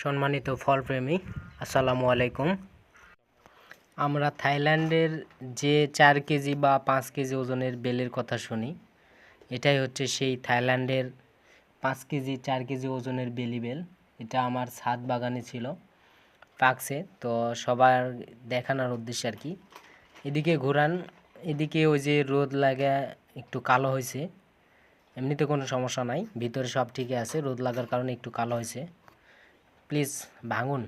সম্মানিত ফলপ্রেমী, আসসালামু আলাইকুম। আমরা থাইল্যান্ডের যে চার কেজি বা পাঁচ কেজি ওজনের বেলের কথা শুনি, এটাই হচ্ছে সেই থাইল্যান্ডের পাঁচ কেজি, চার কেজি ওজনের বেলি বেল। এটা আমার ছাদ বাগানে ছিল পাকছে তো সবার দেখানোর উদ্দেশ্যে আর কি। এদিকে ঘোরান, এদিকে ওই যে রোদ লাগা, একটু কালো হয়েছে। এমনিতে কোনো সমস্যা নাই, ভিতরে সব ঠিকই আছে, রোদ লাগার কারণে একটু কালো হয়েছে। প্লিজ ভাঙুন।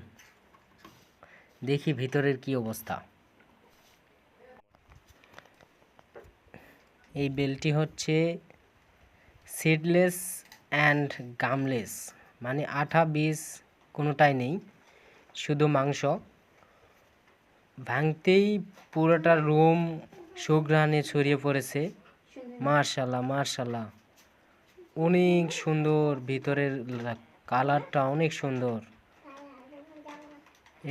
দেখি ভিতরের কি অবস্থা। এই বেলটি হচ্ছে সিডলেস অ্যান্ড গামলেস মানে আঠা বীজ কোনোটাই নেই, শুধু মাংস। ভাঙতেই পুরোটা রুম সুঘ্রাণে ছড়িয়ে পড়েছে। মার্শাল্লাহ মার্শাল্লাহ অনেক সুন্দর ভিতরের কালারটা অনেক সুন্দর।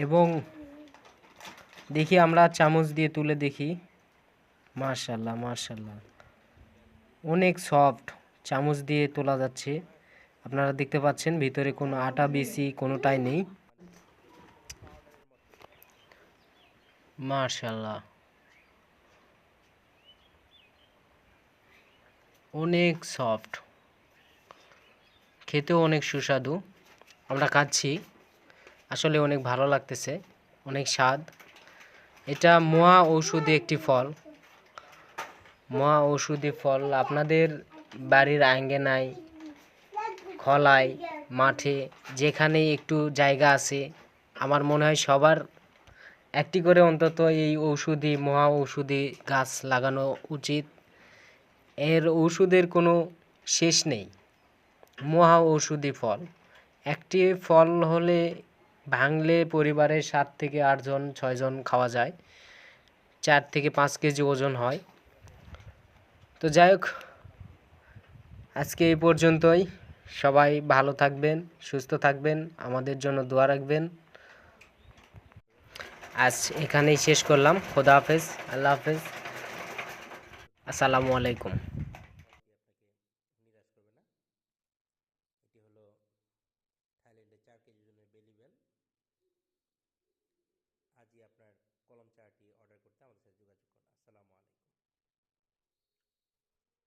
এবং দেখি আমরা চামচ দিয়ে তুলে দেখি। মার্শাল্লাহ মার্শাল্লাহ অনেক সফট চামচ দিয়ে তোলা যাচ্ছে। আপনারা দেখতে পাচ্ছেন ভিতরে কোনো আটা, বেশি কোনোটাই নেই। মার্শাল্লাহ অনেক সফট। খেতেও অনেক সুস্বাদু। আমরা খাচ্ছি। আসলে অনেক ভালো লাগতেছে, অনেক স্বাদ। এটা মোয়া ঔষধি একটি ফল। মোয়া ঔষধি ফল আপনাদের বাড়ির আঙ্গেনায়, খলায়, মাঠে যেখানে একটু জায়গা আছে, আমার মনে হয় সবার একটি করে অন্তত এই ঔষধি মহা ঔষধি গাছ লাগানো উচিত। এর ঔষধের কোনো শেষ নেই। মহা ঔষধি ফল। একটি ফল হলে ভাঙলে পরিবারের সাত থেকে আটজন ছয়জন খাওয়া যায়। চার থেকে পাঁচ কেজি ওজন হয়। তো যাই হোক, আজকে এই পর্যন্তই। সবাই ভালো থাকবেন, সুস্থ থাকবেন, আমাদের জন্য দোয়া রাখবেন। আজ এখানেই শেষ করলাম। খোদা হাফেজ, আল্লাহ হাফেজ। আসসালামু আলাইকুম এটি হলো থাইল্যান্ডের চার কেজি ওজনের বেলি বেল আজই আপনার